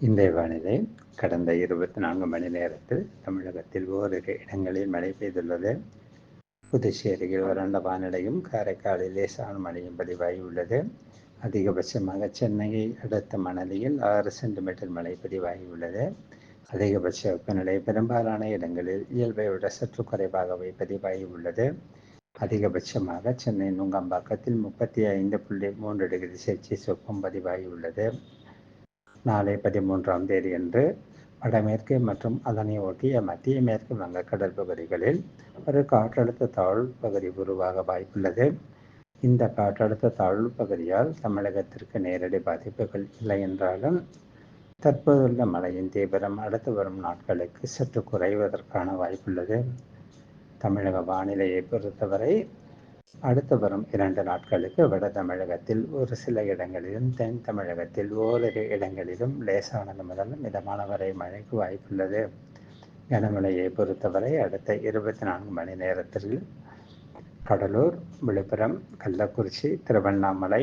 இன்றைய வானிலை கடந்த இருபத்தி நான்கு மணி நேரத்தில் தமிழகத்தில் ஓரிரு இடங்களில் மழை பெய்துள்ளது. புதுச்சேரியில் வறண்ட வானிலையும் காரைக்காலில் லேசான மழையும் பதிவாகியுள்ளது. அதிகபட்சமாக சென்னையை அடுத்த மணலியில் ஆறு சென்டிமீட்டர் மழை பதிவாகியுள்ளது. அதிகபட்ச வெப்பநிலை பெரும்பாலான இடங்களில் இயல்பை விட சற்று குறைவாகவே பதிவாகியுள்ளது. அதிகபட்சமாக சென்னை நுங்கம்பாக்கத்தில் முப்பத்தி ஐந்து புள்ளி மூன்று டிகிரி செல்சியஸ் வெப்பம் பதிவாகியுள்ளது. நாளை பதிமூன்றாம் தேதி அன்று வடமேற்கு மற்றும் அதனை ஒட்டிய மத்திய மேற்கு வங்கக்கடல் பகுதிகளில் ஒரு காற்றழுத்த தாழ்வு பகுதி உருவாக வாய்ப்புள்ளது. இந்த காற்றழுத்த தாழ்வு பகுதியால் தமிழகத்திற்கு நேரடி பாதிப்புகள் இல்லை என்றாலும் தற்போதுள்ள மழையின் தீவிரம் அடுத்து வரும் நாட்களுக்கு சற்று குறைவதற்கான வாய்ப்புள்ளது. தமிழக வானிலையை பொறுத்தவரை அடுத்து வரும் இரண்டு நாட்களுக்கு வட தமிழகத்தில் ஒரு சில இடங்களிலும் தென் தமிழகத்தில் ஓரிரு இடங்களிலும் லேசானது முதல் மிதமான வரை மழைக்கு வாய்ப்புள்ளது. கனமழையை பொறுத்தவரை அடுத்த இருபத்தி நான்கு மணி நேரத்தில் கடலூர் விழுப்புரம் கள்ளக்குறிச்சி திருவண்ணாமலை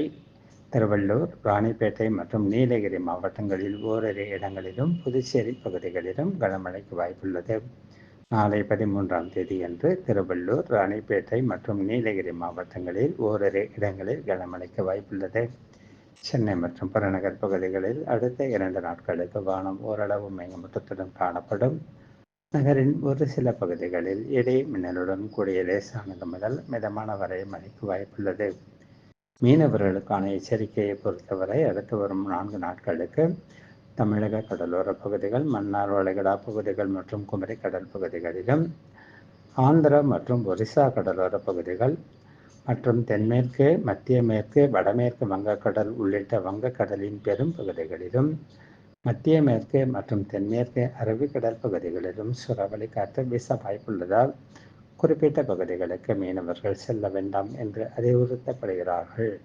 திருவள்ளூர் ராணிப்பேட்டை மற்றும் நீலகிரி மாவட்டங்களில் ஓரிரு இடங்களிலும் புதுச்சேரி பகுதிகளிலும் கனமழைக்கு வாய்ப்புள்ளது. நாளை பதிமூன்றாம் தேதியன்று திருவள்ளூர் ராணிப்பேட்டை மற்றும் நீலகிரி மாவட்டங்களில் ஓரிரு இடங்களில் கனமழைக்கு வாய்ப்புள்ளது. சென்னை மற்றும் புறநகர் பகுதிகளில் அடுத்த இரண்டு நாட்களுக்கு வானம் ஓரளவு மேகமூட்டத்துடன் காணப்படும். நகரின் ஒரு சில பகுதிகளில் இடை மின்னலுடன் கூடிய லேசானது முதல் மிதமான வரை மழைக்கு வாய்ப்புள்ளது. மீனவர்களுக்கான எச்சரிக்கையை பொறுத்தவரை அடுத்து வரும் நான்கு நாட்களுக்கு தமிழக கடலோர பகுதிகள் மன்னார் வளைகுடா பகுதிகள் மற்றும் குமரி கடல் பகுதிகளிலும் ஆந்திரா மற்றும் ஒரிசா கடலோர பகுதிகள் மற்றும் தென்மேற்கு மத்திய மேற்கு வடமேற்கு வங்கக்கடல் உள்ளிட்ட வங்கக்கடலின் பெரும் பகுதிகளிலும் மத்திய மேற்கு மற்றும் தென்மேற்கு அரபிக்கடல் பகுதிகளிலும் சுறாவளி காற்று வீச வாய்ப்புள்ளதால் குறிப்பிட்ட பகுதிகளுக்கு மீனவர்கள் செல்ல வேண்டாம் என்று அறிவுறுத்தப்படுகிறார்கள்.